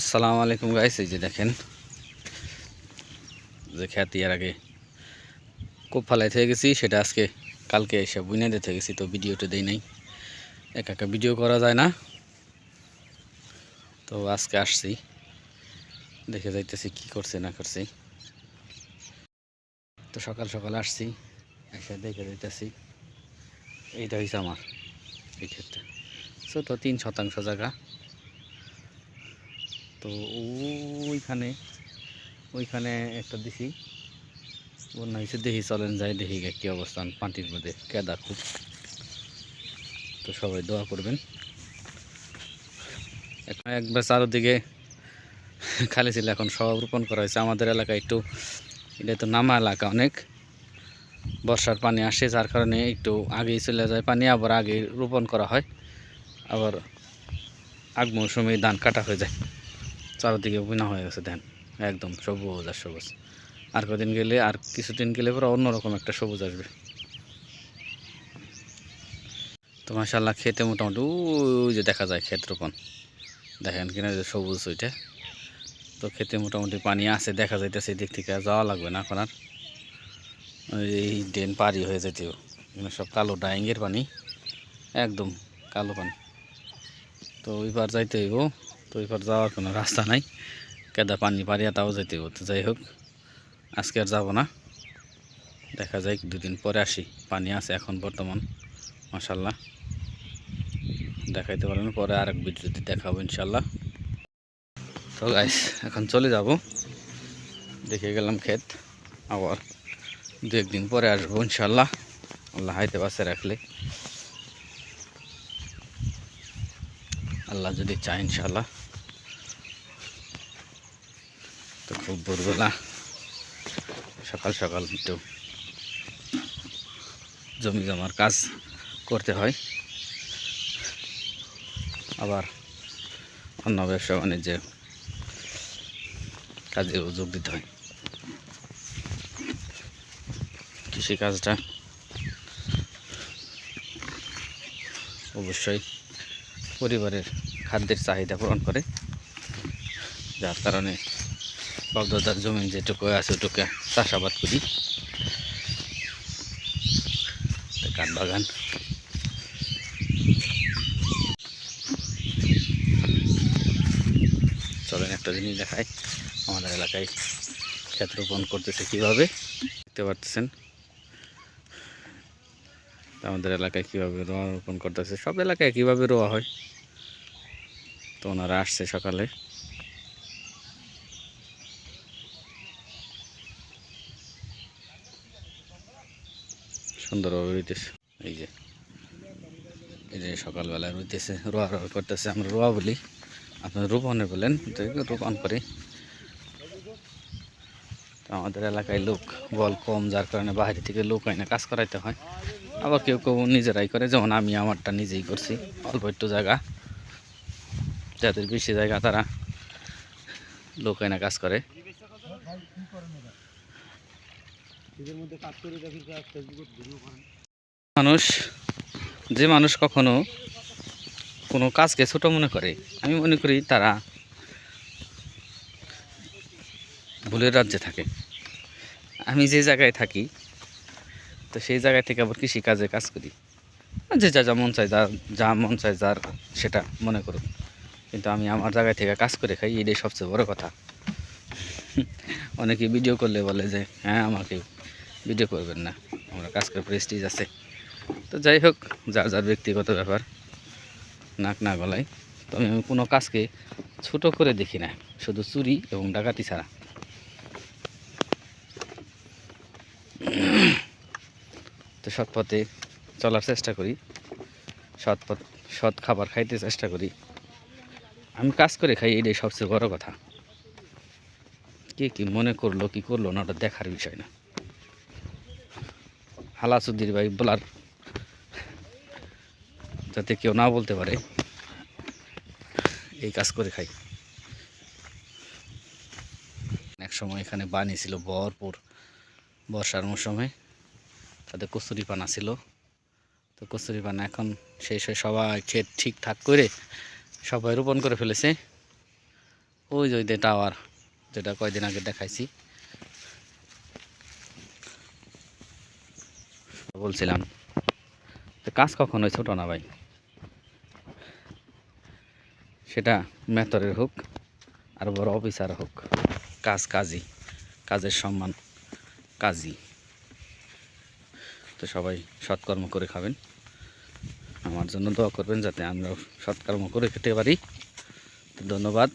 আসসালামু আলাইকুম গাইস এই যে দেখেন, যে খ্যাতি এর আগে খুব ফালাই থেকে গেছি, সেটা আজকে, কালকে এসে বুনে দিতে গেছি, তো ভিডিওটা দেই নাই। একা একা ভিডিও করা যায় না। তো আজকে আসছি, দেখে যাইতেছি কি করছে, না করছে। তো সকাল সকাল আসছি, এসে দেখে যাইতেছি, এইটা হয়েছে আমার এই ক্ষেত্রে ছোট তিন শতাংশ জায়গা। তো ওইখানে ওইখানে একটা দিছি। বন্যা হয়েছে দেখি চলেন যাই, দেখি কি অবস্থান পাটির মধ্যে কেদা খুব। তো সবাই দোয়া করবেন। একবার চারোদিকে খালি ছিল, এখন সব রোপণ করা হয়েছে। আমাদের এলাকা একটু, এটা তো নামা এলাকা অনেক। বর্ষার পানি আসে, যার কারণে একটু আগেই চলে যায় পানি, আবার আগে রোপণ করা হয়। আবার আগ মৌসুমে ধান কাটা হয়ে যায়। চারদিকে বুনা হয়ে গেছে ধান একদম সবুজ আর সবুজ। আর কদিন গেলে, আর কিছুদিন গেলে পুরো অন্যরকম একটা সবুজ আসবে। তো মাসাল্লাহ খেতে মোটামুটি, ওই যে দেখা যায় ক্ষেত রোপণ। দেখেন কিনা যে সবুজ ওইটা। তো খেতে মোটামুটি পানি আছে, দেখা যাইতেছে দিক থেকে যাওয়া লাগবে না এখন আর। এই ড্রেন পারি হয়ে যেতেও এখানে সব কালো ডাইঙ্গের পানি, একদম কালো পানি। তো ওইবার যাইতে হইব। তো ওইবার যাওয়ার কোনো রাস্তা নাই। কেদা পানি পারিয়া তাও যেতে হইব। তো যাই হোক, আজকে আর যাব না। দেখা যায় দুদিন পরে আসি। পানি আছে এখন বর্তমান মাসাল্লাহ দেখাইতে পারেন, পরে আরেক ভিডিওতে দেখাবো ইনশাল্লাহ তো গাইস এখন চলে যাব। দেখে গেলাম ক্ষেত। আবার দু একদিন পরে আসব ইনশাল্লাহ আল্লাহ হাইতে বাসে রাখলে। আল্লাহ যদি চায় ইনশাল্লাহ তো খুব ভোরবেলা সকাল সকাল একটু জমি জমার কাজ করতে হয়। আবার অন্য ব্যবসা বাণিজ্যে কাজেও যোগ দিতে হয়। কৃষিকাজটা অবশ্যই পরিবারের খাদ্যের চাহিদা পূরণ করে। যার কারণে বাগদাদার জমি যেটুকু আছে ওটুকু চাষাবাদ করি। কাঠ বাগান। চলেন একটা জিনিস দেখায় আমাদের এলাকায় ক্ষেত রোপণ করতেছে কীভাবে, দেখতে পারতেছেন আমাদের এলাকায় কীভাবে রোয়া রোপণ করতেছে, সব এলাকায় কীভাবে রোয়া হয়? তো ওনারা আসছে সকালে। সুন্দরভাবে রইতেছে। এই যে এই যে সকালবেলা রইতেছে, রোয়া রোয়া করতেছে। আমরা রোয়া বলি। আপনার রোপণে বলেন রোপণ করি। আমাদের এলাকায় লোক, বল কম, যার কারণে বাইরে থেকে লোক আইনে কাজ করাইতে হয়। আবার কেউ কেউ নিজেরাই করে, যেমন আমি আমারটা নিজেই করছি। অল্প একটু জায়গা, যাদের বেশি জায়গা তারা লোক আইনা কাজ করে। মানুষ, যে মানুষ কখনো কোনো কাজকে ছোট মনে করে, আমি মনে করি তারা ভুলের রাজ্যে থাকে। আমি যে জায়গায় থাকি, তো সেই জায়গায় থেকে আবার কৃষিকাজে কাজ করি। যে যা যা মন চায়, যা যা মন চায়, যার সেটা মনে করুক। কিন্তু আমি আমার জায়গায় থেকে কাজ করে খাই, এটাই সবচেয়ে বড় কথা। অনেকে ভিডিও করলে বলে যে হ্যাঁ আমাকে ভিডিও করবেন না। আমরা কাজ করে প্রেস্টিজ আছে। তো যাই হোক, যার যার ব্যক্তিগত ব্যাপার, নাক না গলায়, তো আমি কোনো কাজকে ছোট করে দেখি না। শুধু চুরি এবং ডাকাতি ছাড়া। তো সৎ পথে চলার চেষ্টা করি। সৎ পথ, সৎ খাবার খাইতে চেষ্টা করি। আমি কাজ করে খাই, এটাই সবচেয়ে বড় কথা। কে কি মনে করল, কি করল না, ওটা দেখার বিষয় না। হালাসুদ্দির ভাই বলার, যাতে কেউ না বলতে পারে, এই কাজ করে খাই। এক সময় এখানে বানি ছিল ভরপুর, বর্ষার মৌসুমে। তাদের কচুরি পানা ছিল। তো কচুরি পানা এখন শেষ হয়ে সবাই ক্ষেত ঠিকঠাক করে সবাই রোপণ করে ফেলেছে। ওই যে টাওয়ার যেটা কয়দিন আগে দেখাইছি। বলছিলাম। তো কাজ কখন হয় ছোটো না ভাই? সেটা মেতরের হোক আর বড় অফিসার হোক। কাজ কাজই, কাজের সম্মান কাজই। তো সবাই সৎকর্ম করে খাবেন। আমার জন্য দোয়া করবেন যাতে আমরা সৎকর্ম করে খেতে পারি। তো ধন্যবাদ।